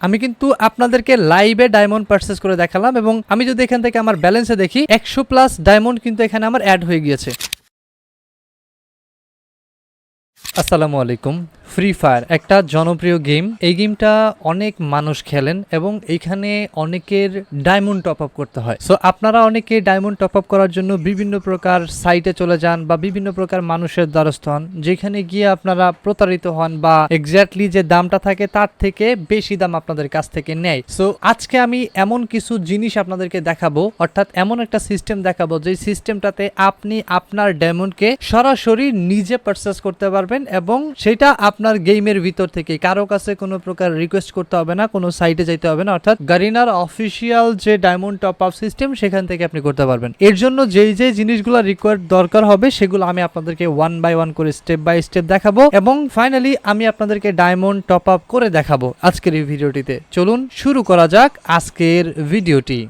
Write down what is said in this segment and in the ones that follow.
আমি কিন্তু আপনাদেরকে লাইভে ডায়মন্ড পারচেস করে দেখালাম এবং আমি যদি এখান থেকে আমার ব্যালেন্সে দেখি, একশো প্লাস ডায়মন্ড কিন্তু এখানে আমার অ্যাড হয়ে গিয়েছে। আসসালামু আলাইকুম। ফ্রি ফায়ার একটা জনপ্রিয় গেম এই গেমটা অনেক মানুষ খেলেন এবং এইখানে অনেকের ডায়মন্ড টপ আপ করতে হয়। সো আপনারা অনেকে ডায়মন্ড টপ আপ করার জন্য বিভিন্ন প্রকার সাইটে চলে যান বা বিভিন্ন প্রকার মানুষের দ্বারস্থ হন, যেখানে গিয়ে আপনারা প্রতারিত হন বা এক্স্যাক্টলি যে দামটা থাকে তার থেকে বেশি দাম আপনাদের কাছ থেকে নেয়। সো আজকে আমি এমন কিছু জিনিস আপনাদেরকে দেখাবো, অর্থাৎ এমন একটা সিস্টেম দেখাবো যে সিস্টেমটাতে আপনি আপনার ডায়মন্ডকে সরাসরি নিজে পারচেস করতে পারবেন এবং সেটা আপনার গেমের ভিতর থেকে কারও কাছে কোনো প্রকার রিকোয়েস্ট করতে হবে না, কোনো সাইটে যাইতে হবে না। অর্থাৎ গারিনার অফিসিয়াল যে ডায়মন্ড টপ আপ সিস্টেম সেখান থেকে আপনি করতে পারবেন। এর জন্য যেই যে জিনিসগুলো রিকোয়ার্ড দরকার হবে, সেগুলো আমি আপনাদেরকে ওয়ান বাই ওয়ান করে স্টেপ বাই স্টেপ দেখাবো। এবং ফাইনালি আমি আপনাদেরকে ডায়মন্ড টপ আপ করে দেখাবো আজকের এই ভিডিওটিতে চলুন শুরু করা যাক আজকের ভিডিওটি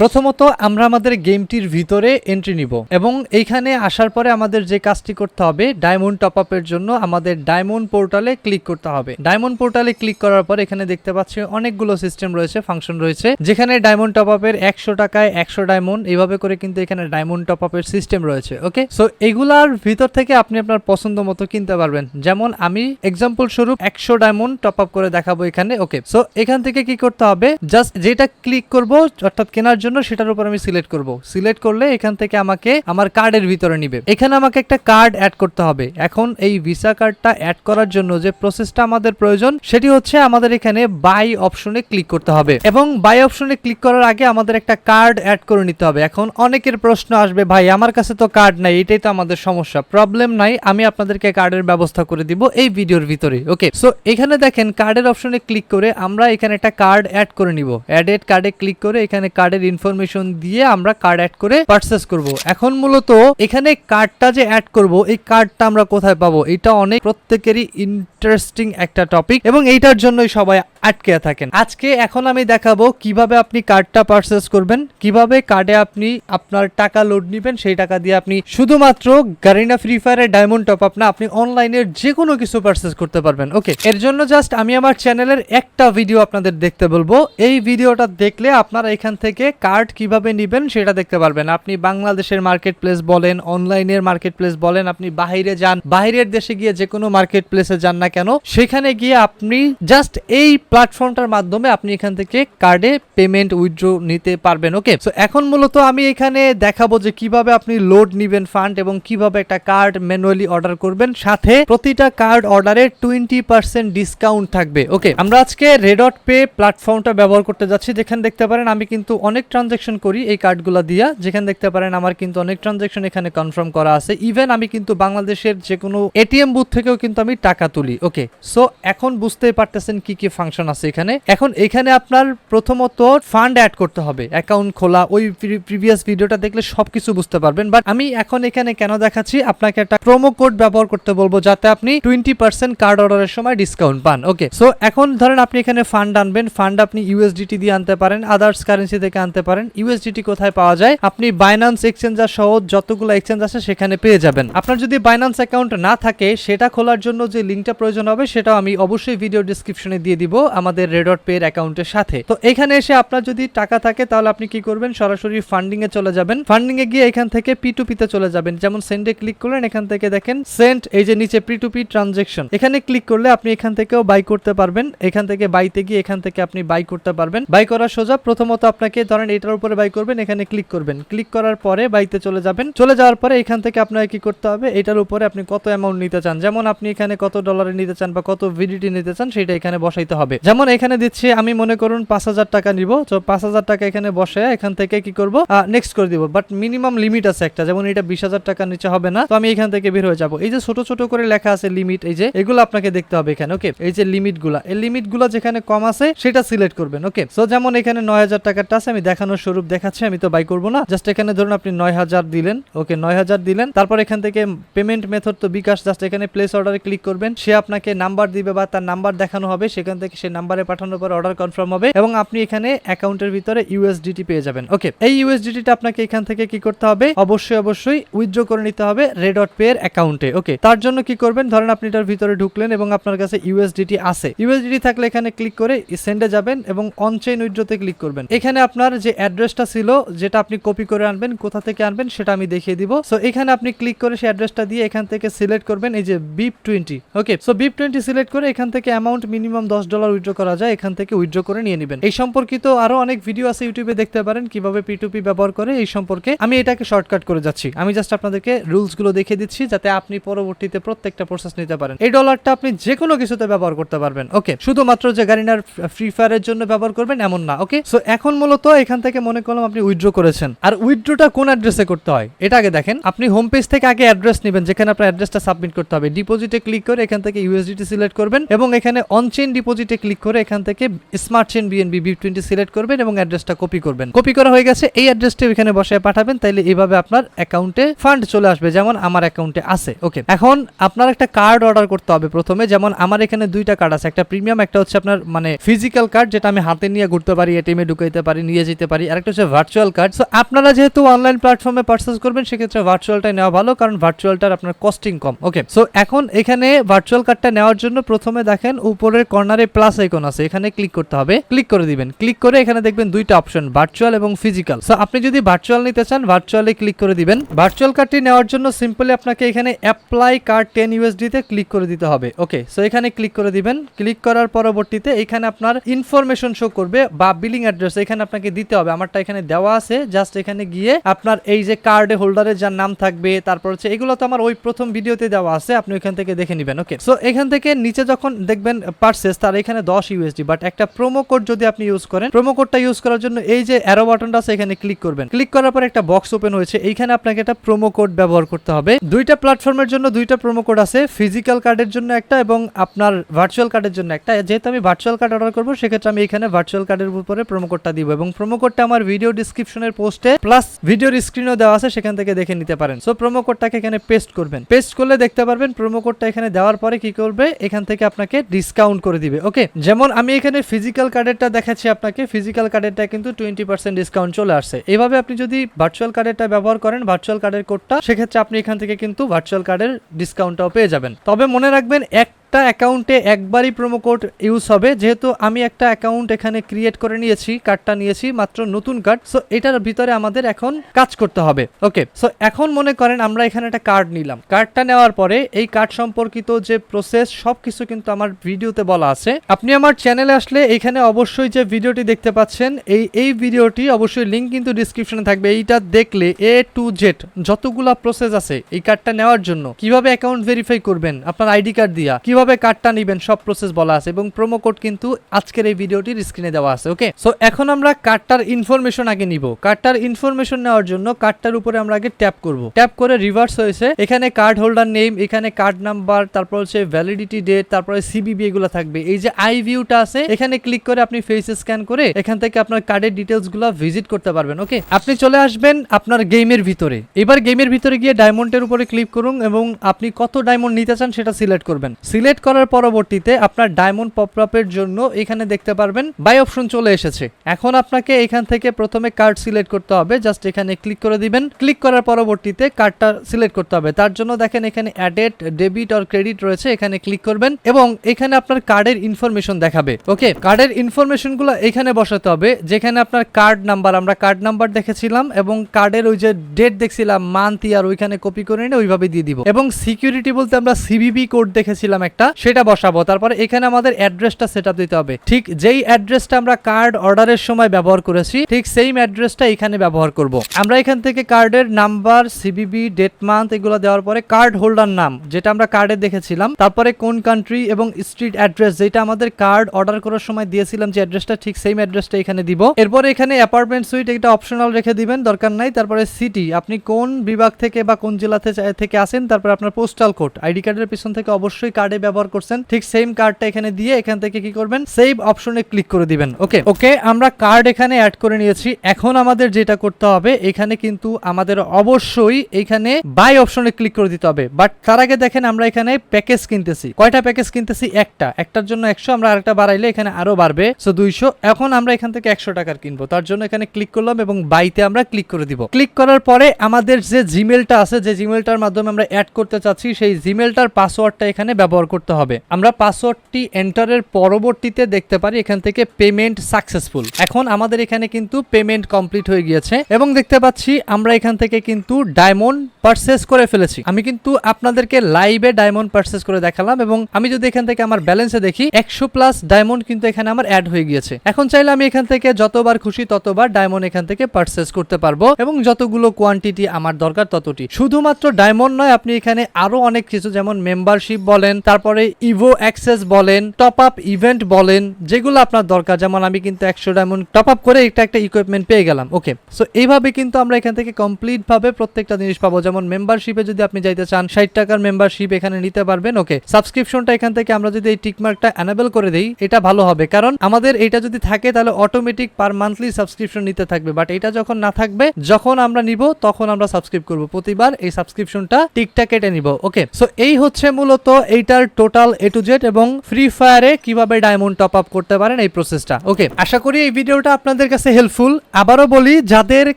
প্রথমত, আমরা আমাদের গেমটির ভিতরে এন্ট্রি নিব এবং এইখানে আসার পরে আমাদের যে কাজটি করতে হবে ডায়মন্ড টপ আপের জন্য আমাদের ডায়মন্ড পোর্টালে ক্লিক করতে হবে। ডায়মন্ড পোর্টালে ক্লিক করার পর এখানে দেখতে পাচ্ছি অনেকগুলো সিস্টেম রয়েছে ফাংশন রয়েছে, যেখানে ডায়মন্ড টপ আপের একশো টাকায় একশো ডায়মন্ড এইভাবে করে কিন্তু এখানে ডায়মন্ড টপ আপের সিস্টেম রয়েছে ওকে সো এগুলার ভিতর থেকে আপনি আপনার পছন্দ মতো কিনতে পারবেন। যেমন, আমি এক্সাম্পল স্বরূপ একশো ডায়মন্ড টপ আপ করে দেখাবো এখানে ওকে সো এখান থেকে কি করতে হবে? জাস্ট যেটা ক্লিক করব, অর্থাৎ কেনার জন্য সেটার উপর আমি সিলেক্ট করব। সিলেক্ট করলে এখান থেকে আমাকে আমার কার্ডের ভিতরে নিবে। এখানে আমাকে একটা কার্ড অ্যাড করতে হবে। এখন এই ভিসা কার্ডটা অ্যাড করার জন্য যে প্রসেসটা আমাদের প্রয়োজন, সেটি হচ্ছে আমাদের এখানে বাই অপশনে ক্লিক করতে হবে। এবং বাই অপশনে ক্লিক করার আগে আমাদের একটা কার্ড অ্যাড করে নিতে হবে। এখন অনেকের প্রশ্ন আসবে, ভাই, আমার কাছে তো কার্ড নাই, এটাই তো আমাদের সমস্যা। প্রবলেম নাই, আমি আপনাদেরকে কার্ডের ব্যবস্থা করে দিব এই ভিডিওর ভিতরে। ওকে সো এখানে দেখেন কার্ডের অপশনে ক্লিক করে আমরা এখানে একটা কার্ড অ্যাড করে নিব। অ্যাডেড কার্ডে ক্লিক করে এখানে কার্ডের ইনফরমেশন দিয়ে আমরা কার্ড অ্যাড করে পারচেস করব। এখন মূলত এখানে কার্ডটা যে অ্যাড করব, এই কার্ডটা আমরা কোথায় পাবো? এটা অনেক প্রত্যেকেরই ইন্টারেস্টিং একটা টপিক এবং এইটার জন্যই সবাই আটকে থাকেন। আজকে এখন আমি দেখাবো কীভাবে আপনি কার্ডটা পারচেস করবেন, কীভাবে কার্ডে আপনি আপনার টাকা লোড নেবেন, সেই টাকা দিয়ে আপনি শুধুমাত্র গারিনা ফ্রি ফায়ারের ডায়মন্ড টপ আপ না, আপনি অনলাইনে যে কোনো কিছু পারচেস করতে পারবেন। ওকে এর জন্য জাস্ট আমি আমার চ্যানেলের একটা ভিডিও আপনাদের দেখতে বলব। এই ভিডিওটা দেখলে আপনারা এখান থেকে কার্ড কীভাবে নেবেন সেটা দেখতে পারবেন। আপনি বাংলাদেশের মার্কেট প্লেস বলেন অনলাইনের মার্কেট প্লেস বলেন, আপনি বাহিরে যান বাইরের দেশে গিয়ে যে কোনো মার্কেট প্লেসে যান না কেন, সেখানে গিয়ে আপনি জাস্ট এই প্ল্যাটফর্মটার মাধ্যমে আপনি এখান থেকে কার্ডে পেমেন্ট উইথড্র নিতে পারবেন ওকে সো এখন মূলত আমি এখানে দেখাবো যে কীভাবে আপনি লোড নিবেন ফান্ড এবং কীভাবে একটা কার্ড ম্যানুয়ালি অর্ডার করবেন। সাথে প্রতিটা কার্ড অর্ডারে টোয়েন্টি পার্সেন্ট ডিসকাউন্ট থাকবে ওকে আমরা আজকে রেডট পে প্ল্যাটফর্মটা ব্যবহার করতে যাচ্ছি। যেখানে দেখতে পারেন আমি কিন্তু অনেক ট্রানজেকশন করি, এই কার্ডগুলো দিয়া, যেখানে দেখতে পারেন আমার কিন্তু অনেক ট্রানজেকশন এখানে কনফার্ম করা আছে। ইভেন আমি কিন্তু বাংলাদেশের যে কোনো এটিএম বুথ থেকেও কিন্তু আমি টাকা তুলি ওকে সো এখন বুঝতেই পারতেছেন কি কি ফাংশন আছে এখানে। এখন এখানে আপনার প্রথমত ফান্ড অ্যাড করতে হবে অ্যাকাউন্ট খোলা, ওই প্রিভিয়াস ভিডিওটা দেখলে সবকিছু বুঝতে পারবেন। বাট আমি এখন এখানে কেন দেখাচ্ছি, আপনাকে একটা প্রোমো কোড ব্যবহার করতে বলব, যাতে আপনি টোয়েন্টি পার্সেন্ট কার্ড অর্ডারের সময় ডিসকাউন্ট পান ওকে সো এখন ধরেন আপনি এখানে ফান্ড আনবেন ফান্ড আপনি ইউএসডিটি দিয়ে আনতে পারেন আদার্স কারেন্সি থেকে আনতে পারেন। ইউএসডিটি কোথায় পাওয়া যায়? আপনি বাইনান্স এক্সচেঞ্জার সহ যতগুলো এক্সচেঞ্জ আছে সেখানে পেয়ে যাবেন। আপনার যদি বাইনান্স অ্যাকাউন্ট না থাকে, সেটা খোলার জন্য যে লিঙ্কটা প্রয়োজন হবে সেটা আমি অবশ্যই ভিডিও ডিসক্রিপশনে দিয়ে দিব আমাদের রেডট পে এর অ্যাকাউন্টের সাথে। তো এখানে এসে আপনার যদি টাকা থাকে, তাহলে আপনি কি করবেন? সরাসরি ফান্ডিং এ চলে যাবেন। ফান্ডিং এ গিয়ে এখান থেকে পি টু পিতে চলে যাবেন। যেমন সেন্ডে ক্লিক করলেন, এখান থেকে দেখেন সেন্ট এই যে নিচে পি টু পি ট্রানজেকশন এখানে ক্লিক করলে আপনি এখান থেকেও বাই করতে পারবেন। এখান থেকে বাইতে গিয়ে এখান থেকে আপনি বাই করতে পারবেন। বাই করার সোজা। প্রথমত আপনাকে ধরেন এটার উপরে বাই করবেন, এখানে ক্লিক করবেন। ক্লিক করার পরে বাইতে চলে যাবেন। চলে যাওয়ার পরে এখান থেকে আপনাকে কি করতে হবে? এটার উপরে আপনি কত অ্যামাউন্ট নিতে চান? যেমন আপনি এখানে কত ডলারে নিতে চান বা কত ভিডিটি নিতে চান, সেটা এখানে বসাইতে হবে। যেমন এখানে দিচ্ছি, আমি মনে করুন পাঁচ হাজার টাকা নিব। তো পাঁচ হাজার টাকা এখানে বসে এখান থেকে কি করব? নেক্সট করে দিব। বাট মিনিমাম লিমিট আছে একটা। যেমন এটা বিশ হাজার টাকার নিচে হবে না। তো আমি এখান থেকে বের হয়ে যাব। এই যে ছোট ছোট করে লেখা আছে লিমিট এই যে এগুলো আপনাকে দেখতে হবে এখানে ওকে এই যে লিমিটগুলা। এই লিমিটগুলা যেখানে কম আছে, সেটা সিলেক্ট করবেন ওকে সো যেমন এখানে নয় হাজার টাকারটা আছে আমি দেখানোর দেখানোর স্বরূপ দেখাচ্ছে, আমি তো বাই করব না। জাস্ট এখানে ধরুন আপনি নয় হাজার দিলেন, ওকে নয় হাজার দিলেন, তারপর এখান থেকে পেমেন্ট মেথড তো বিকাশ জাস্ট এখানে প্লেস অর্ডারে ক্লিক করবেন, সে আপনাকে নাম্বার দিবে বা তার নাম্বার দেখানো হবে, সেখান থেকে সে নাম্বারে পাঠানোর পর অর্ডার কনফার্ম হবে, এবং আপনি এখানে অ্যাকাউন্টের ভিতরে ইউএসডিটি পেয়ে যাবেন। ওকে এই ইউএসডিটিটা আপনাকে এখান থেকে কি করতে হবে? অবশ্যই অবশ্যই উইথড্র করে নিতে হবে রেড ডট পে এর অ্যাকাউন্টে ওকে তার জন্য কি করবেন? ধরেন আপনি এটার ভিতরে ঢুকলেন এবং আপনার কাছে ইউএসডিটি আছে। ইউএসডিটি থাকলে এখানে ক্লিক করে সেন্ডে যাবেন এবং অন চেইন উইথড্রতে ক্লিক করবেন। এখানে আপনার যে অ্যাড্রেসটা ছিল, যেটা আপনি কপি করে আনবেন, কোথা থেকে আনবেন সেটা আমি দেখিয়ে দিব। সো এখানে আপনি ক্লিক করে সেই অ্যাড্রেসটা দিয়ে এখান থেকে সিলেক্ট করবেন, এই যে BEP twenty okay so BEP twenty select করে এখান থেকে অ্যামাউন্ট মিনিমাম দশ ডলার উইথড্র করা যায়, এখান থেকে উইথড্র করে নিয়ে নেবেন। এই সম্পর্কিত আরও অনেক ভিডিও আছে ইউটিউবে দেখতে পারেন, কীভাবে পি টু পি ব্যবহার করে এই সম্পর্কে। আমি এটাকে শর্টকাট করে যাচ্ছি। আমি জাস্ট আপনাদেরকে রুলসগুলো দেখিয়ে দিচ্ছি, যাতে আপনি পরবর্তীতে প্রত্যেকটা প্রসেস নিতে পারেন। এই ডলারটা আপনি যে কোনো কিছুতে ব্যবহার করতে পারবেন। ওকে শুধুমাত্র যে গাড়িনার ফ্রি ফায়ারের জন্য ব্যবহার করবেন, এমন না। ওকে সো এখন মূলত এখান থেকে মনে করলাম আপনি উইথড্র করেছেন। আর উইথড্রটা কোন অ্যাড্রেসে করতে হয়? এটা আগে দেখেন। আপনি হোম পেজ থেকে আগে অ্যাড্রেস নেবেন, যেখানে আপনার অ্যাড্রেসটা সাবমিট করতে হবে। ডিপোজিটে ক্লিক করে এখান থেকে ইউএসডিটি সিলেক্ট করবেন এবং এখানে অন চেইন ডিপোজিটে ক্লিক করে এখান থেকে smart chain BNB B twenty select করবেন এবং অ্যাড্রেসটা কপি করবেন। কপি করা হয়ে গেছে। এই অ্যাড্রেসটা এখানে বসে পাঠাবেন, তাইলে এইভাবে আপনার অ্যাকাউন্টে ফান্ড চলে আসবে, যেমন আমার অ্যাকাউন্টে আছে। ওকে এখন আপনার একটা কার্ড অর্ডার করতে হবে প্রথমে। যেমন আমার এখানে দুইটা কার্ড আছে। একটা প্রিমিয়াম একটা হচ্ছে আপনার মানে ফিজিক্যাল কার্ড যেটা আমি হাতে নিয়ে ঘুরতে পারি এটিএম এ ঢুকাইতে পারি, নিয়ে যেতে পারি। আর একটা হচ্ছে ভার্চুয়াল কার্ড সো আপনারা যেহেতু অনলাইন প্ল্যাটফর্মে পার্চেস করবেন, সেক্ষেত্রে ভার্চুয়ালটাই নেওয়া ভালো, কারণ ভার্চুয়ালটার আপনার কস্টিং কম। ওকে সো এখন এখানে ভার্চুয়াল কার্ডটা নেওয়ার জন্য প্রথমে দেখেন উপরের কর্নারে প্লাস আইকন আছে। এখানে ক্লিক করতে হবে। ক্লিক করে দিবেন। ক্লিক করে এখানে দেখবেন দুইটা অপশন ভার্চুয়াল এবং ফিজিক্যাল সো আপনি যদি ভার্চুয়াল নিতে চান ভার্চুয়ালে ক্লিক করে দিবেন। ভার্চুয়াল কার্ডটি নেওয়ার জন্য সিম্পলি আপনাকে এখানে অ্যাপ্লাই কার্ড টেন ইউএসডি তে ক্লিক করে দিতে হবে। ওকে সো এখানে ক্লিক করে দিবেন। ক্লিক করার পরবর্তীতে এখানে আপনার ইনফরমেশন শো করবে বা বিলিং অ্যাড্রেস এখানে আপনাকে দিতে হবে। আমারটা এখানে দেওয়া আছে। জাস্ট এখানে গিয়ে আপনার এই যে কার্ড হোল্ডারের যার নাম থাকবে, তারপর হচ্ছে এগুলো তো আমার ওই প্রথম ভিডিওতে দেওয়া আছে। আপনি ওইখান থেকে দেখে নেবেন। ওকে সো এখান থেকে নিচে যখন দেখবেন পার্সেস তার এখানে দশ ইউএসডি বাট একটা প্রোমো কোড যদি আপনি ইউজ করেন প্রোমো কোডটা ইউজ করার জন্য এই যে অ্যারো বাটনটা আছে, এখানে ক্লিক করবেন। ক্লিক করার পর একটা বক্স ওপেন হয়েছে। এইখানে আপনাকে একটা প্রোমো কোড ব্যবহার করতে হবে। দুইটা প্ল্যাটফর্মের জন্য দুইটা প্রোমো কোড আছে। ফিজিক্যাল কার্ডের জন্য একটা এবং আপনার ভার্চুয়াল কার্ডের জন্য একটা। যেহেতু আমি ভার্চুয়াল কার্ড অর্ডার করব, সেক্ষেত্রে আমি এখানে ভার্চুয়াল কার্ডের উপরে প্রোমো কোডটা দিব এবং প্রোমো কোডটা আমার ভিডিও ডিসক্রিপশনের পোস্টে প্লাস ভিডিওর স্ক্রিনও দেওয়া আছে, সেখান থেকে দেখে নিতে পারেন। সো প্রোমো কোডটাকে এখানে পেস্ট করবেন। পেস্ট করলে দেখতে পারবেন প্রোমো কোডটা এখানে দেওয়ার পরে কি করবে, এখান থেকে আপনাকে ডিসকাউন্ট করে দিবে ওকে যেমন আমি এখানে ফিজিক্যাল কার্ডেরটা দেখাচ্ছি আপনাকে ফিজিক্যাল কার্ডেরটা কিন্তু টোয়েন্টি পার্সেন্ট ডিসকাউন্ট চলে আসছে। এইভাবে আপনি যদি ভার্চুয়াল কার্ডেরটা ব্যবহার করেন ভার্চুয়াল কার্ডের কোডটা সেক্ষেত্রে আপনি এখান থেকে কিন্তু ভার্চুয়াল কার্ডের ডিসকাউন্টটাও পেয়ে যাবেন। তবে মনে রাখবেন, এক একটা অ্যাকাউন্টে একবারই প্রোমো কোড ইউজ হবে। যেহেতু আমি একটা অ্যাকাউন্ট এখানে ক্রিয়েট করে নিয়েছি কার্ডটা নিয়েছি, মাত্র নতুন কার্ড সো এটার ভিতরে আমাদের এখন কাজ করতে হবে। ওকে সো এখন মনে করেন আমরা এখানে একটা কার্ড নিলাম। কার্ডটা নেওয়ার পরে এই কার্ড সম্পর্কিত যে প্রসেস সবকিছু কিন্তু আমার ভিডিওতে বলা আছে। আপনি আমার চ্যানেলে আসলে এখানে অবশ্যই যে ভিডিওটি দেখতে পাচ্ছেন, এই এই ভিডিওটি অবশ্যই লিঙ্ক কিন্তু ডিসক্রিপশনে থাকবে। এইটা দেখলে এ টু জেড যতগুলা প্রসেস আছে এই কার্ডটা নেওয়ার জন্য, কীভাবে অ্যাকাউন্ট ভেরিফাই করবেন আপনার আইডি কার্ড দিয়া, কীভাবে কার্ডটা নেবেন সব প্রসেস বলা আছে এবং প্রোমো কোড কিন্তু আজকের এই ভিডিওটির স্ক্রিনে দেওয়া আছে ওকে সো এখন আমরা কার্ডটার ইনফরমেশন আগে নিব। কার্ডটার ইনফরমেশন নেওয়ার জন্য কার্ডটার উপরে আমরা আগে ট্যাপ করব। ট্যাপ করে রিভার্স হয়েছে। এখানে কার্ড হোল্ডার নেম এখানে কার্ড নাম্বার তারপর হচ্ছে ভ্যালিডিটি ডেট তারপরে সিবিবি এগুলো থাকবে। এই যে আই ভিউটা আছে, এখানে ক্লিক করে আপনি ফেস স্ক্যান করে এখান থেকে আপনার কার্ডের ডিটেলসগুলো ভিজিট করতে পারবেন ওকে আপনি চলে আসবেন আপনার গেমের ভিতরে। এবার গেমের ভিতরে গিয়ে ডায়মন্ডের উপরে ক্লিক করুন এবং আপনি কত ডায়মন্ড নিতে চান সেটা সিলেক্ট করবেন। সিলেক্ট করার পরবর্তীতে আপনার ডায়মন্ড পপআপের জন্য এখানে দেখতে পারবেন বাই অপশন চলে এসেছে। এখন আপনাকে এখান থেকে প্রথমে কার্ড সিলেক্ট করতে হবে। জাস্ট এখানে ক্লিক করে দিবেন। ক্লিক করার পরবর্তীতে কার্ডটা সিলেক্ট করতে হবে। তার জন্য দেখেন এখানে অ্যাডেড ডেবিট অর ক্রেডিট রয়েছে। এখানে ক্লিক করবেন এবং এখানে আপনার কার্ডের ইনফরমেশন দেখাবে। ওকে কার্ডের ইনফরমেশনগুলো এখানে বসাতে হবে। যেখানে আপনার কার্ড নাম্বার আমরা কার্ড নাম্বার দেখেছিলাম এবং কার্ডের ওই যে ডেট দেখছিলাম মান্থ ইয়ার ওইখানে কপি করে নিয়ে ওইভাবে দিয়ে দিব। এবং সিকিউরিটি বলতে আমরা সিবিবি কোড দেখেছিলাম একটা। সেটা বসাবো। তারপরে এখানে আমাদের অ্যাড্রেসটা সেট দিতে হবে। ঠিক যেই অ্যাড্রেসটা আমরা কার্ড অর্ডারের সময় ব্যবহার করেছি, ঠিক সেম অ্যাড্রেসটা এখানে ব্যবহার করব। আমরা এখান থেকে কার্ডের নাম্বার সিবিবি ডেট মান্থ এগুলো দেওয়ার পরে কার্ড হোল্ডার নাম, যেটা আমরা কার্ডে দেখেছিলাম, তারপরে কোন কান্ট্রি এবং স্ট্রিট অ্যাড্রেস যেটা আমাদের কার্ড অর্ডার করার সময় দিয়েছিলাম যে অ্যাড্রেসটা ঠিক সেম অ্যাড্রেসটা এখানে দিব। এরপরে এখানে অ্যাপার্টমেন্ট সুইট এটা অপশনাল রেখে দিবেন, দরকার নাই। তারপরে সিটি আপনি কোন বিভাগ থেকে বা কোন জেলা থেকে আসেন, তারপরে আপনার পোস্টাল কোড আইডি কার্ডের পিছন থেকে অবশ্যই কার্ডে ব্যবহার করছেন, ঠিক সেম কার্ডটা এখানে দিয়ে এখান থেকে কি করবেন সেভ অপশনে ক্লিক করে দিবেন ওকে ওকে আমরা কার্ড এখানে অ্যাড করে নিয়েছি। এখন আমাদের যেটা করতে হবে, এখানে কিন্তু আমাদের অবশ্যই এখানে বাই অপশনে ক্লিক করে দিতে হবে। বাট তার আগে দেখেন আমরা এখানে প্যাকেজ কিনতেছি। কয়টা প্যাকেজ কিনতেছি? একটা। একটার জন্য একশো, আমরা আরেকটা বাড়াইলে এখানে আরও বাড়বে সো দুইশো। এখন আমরা এখান থেকে একশো টাকার কিনবো। তার জন্য এখানে ক্লিক করলাম এবং বাইতে আমরা ক্লিক করে দিব। ক্লিক করার পরে আমাদের যে জিমেলটা আছে, যে জিমেলটার মাধ্যমে আমরা অ্যাড করতে চাচ্ছি, সেই জিমেলটার পাসওয়ার্ডটা এখানে ব্যবহার করতে হবে। আমরা পাসওয়ার্ডটি এন্টারের পরবর্তীতে দেখতে পারি, এখান থেকে পেমেন্ট সাকসেসফুল এখন আমাদের এখানে কিন্তু পেমেন্ট কমপ্লিট হয়ে গিয়েছে এবং দেখতে পাচ্ছি আমরা এখান থেকে কিন্তু ডায়মন্ড পারচেস করে ফেলেছি। আমি কিন্তু আপনাদেরকে লাইভে ডায়মন্ড পারচেস করে দেখালাম এবং আমি যদি এখান থেকে আমার ব্যালেন্সে দেখি, একশো প্লাস ডায়মন্ড কিন্তু এখানে আমার অ্যাড হয়ে গিয়েছে। এখন চাইলে আমি এখান থেকে যতবার খুশি ততবার ডায়মন্ড এখান থেকে পারচেস করতে পারব এবং যতগুলো কোয়ান্টিটি আমার দরকার ততটি। শুধুমাত্র ডায়মন্ড নয়, আপনি এখানে আরও অনেক কিছু, যেমন মেম্বারশিপ বলেন, তারপরে ইভো অ্যাক্সেস বলেন টপ আপ ইভেন্ট বলেন, যেগুলো আপনার দরকার। যেমন আমি কিন্তু একশো ডায়মন্ড টপ আপ করে এটা একটা ইকুইপমেন্ট পেয়ে গেলাম। ওকে সো এইভাবে কিন্তু আমরা এখান থেকে কমপ্লিট ভাবে প্রত্যেকটা জিনিস পাবো। যেমন মেম্বারশিপে যদি আপনি যাইতে চান, ষাট টাকার মেম্বারশিপ এখানে নিতে পারবেন। ওকে সাবস্ক্রিপশনটা এখান থেকে আমরা যদি এই টিকমার্কটা অ্যানেবল করে দিই, এটা ভালো হবে। কারণ আমাদের এটা যদি থাকে, তাহলে অটোমেটিক পার মান্থলি সাবস্ক্রিপশন নিতে থাকবে। বাট এটা যখন না থাকবে, যখন আমরা নিব, তখন আমরা সাবস্ক্রাইব করব। প্রতিবার এই সাবস্ক্রিপশনটা টিকটা কেটে নিব। ওকে সো এই হচ্ছে মূলত এইটার টোটাল এ টু জেড এবং ফ্রি ফায়ারে কীভাবে ডায়মন্ড টপ আপ করতে পারেন এই প্রসেসটা ওকে আশা করি এই ভিডিওটা আপনাদের কাছে হেল্পফুল আবারও বলি, যাদের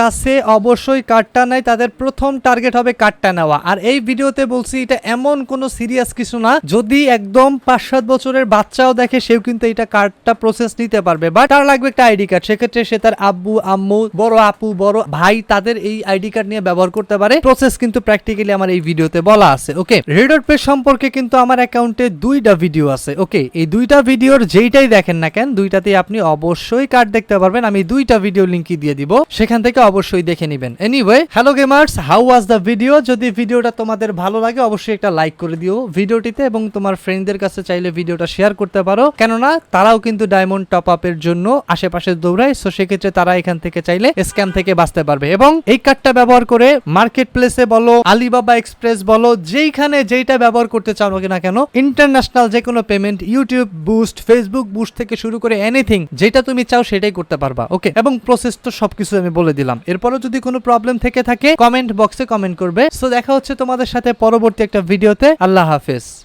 কাছে অবশ্যই কার্ডটা নাই, তাদের প্রথম টার্গেট হবে কার্ডটা নেওয়া। আর এই ভিডিওতে বলছি, এটা এমন কোনো সিরিয়াস কিছু না। যদি একদম পাঁচ সাত বছরের বাচ্চাও দেখে, সেও কিন্তু এটা কার্ডটা প্রসেস নিতে পারবে। বাট তার লাগবে একটা আইডি কার্ড সেক্ষেত্রে সে তার আব্বু, আম্মু, বড় আপু, বড় ভাই, তাদের এই আইডি কার্ড নিয়ে ব্যবহার করতে পারে। প্রসেস কিন্তু প্র্যাকটিক্যালি আমার এই ভিডিওতে বলা আছে। ওকে রেডর পে সম্পর্কে কিন্তু আমার অ্যাকাউন্টে দুইটা ভিডিও আছে। ওকে এই দুইটা ভিডিওর যেইটাই দেখেন না কেন, দুইটাতেই আপনি অবশ্যই কার্ড দেখতে পারবেন। আমি দুইটা ভিডিও লিঙ্কই দিয়ে দিব। সেখান থেকে অবশ্যই দেখে নেবেন। Anyway hello gamers how was the video যদি ভিডিওটা তোমাদের ভালো লাগে, অবশ্যই একটা লাইক করে দিও ভিডিওটিতে এবং তোমার ফ্রেন্ডদের কাছে চাইলে ভিডিওটা শেয়ার করতে পারো। কেননা, তারাও কিন্তু ডায়মন্ড টপ আপের জন্য আশেপাশে দৌড়ায় সো সেক্ষেত্রে তারা এখান থেকে চাইলে স্ক্যাম থেকে বাঁচতে পারবে। এবং এই কার্ডটা ব্যবহার করে মার্কেট প্লেসে বলো আলিবাবা এক্সপ্রেস বলো, যেইখানে যেইটা ব্যবহার করতে চাও না কেন ইন্টারন্যাশনাল যে কোনো payment, YouTube boost, Facebook boost থেকে শুরু করে এনিথিং যেটা তুমি চাও সেটাই করতে পারবা ওকে এবং প্রসেস তো সবকিছু আমি বলে দিলাম। এরপরও যদি কোনো প্রবলেম থেকে থাকে কমেন্ট বক্সে কমেন্ট করবে। সো দেখা হচ্ছে তোমাদের সাথে পরবর্তী একটা ভিডিওতে আল্লাহ হাফেজ।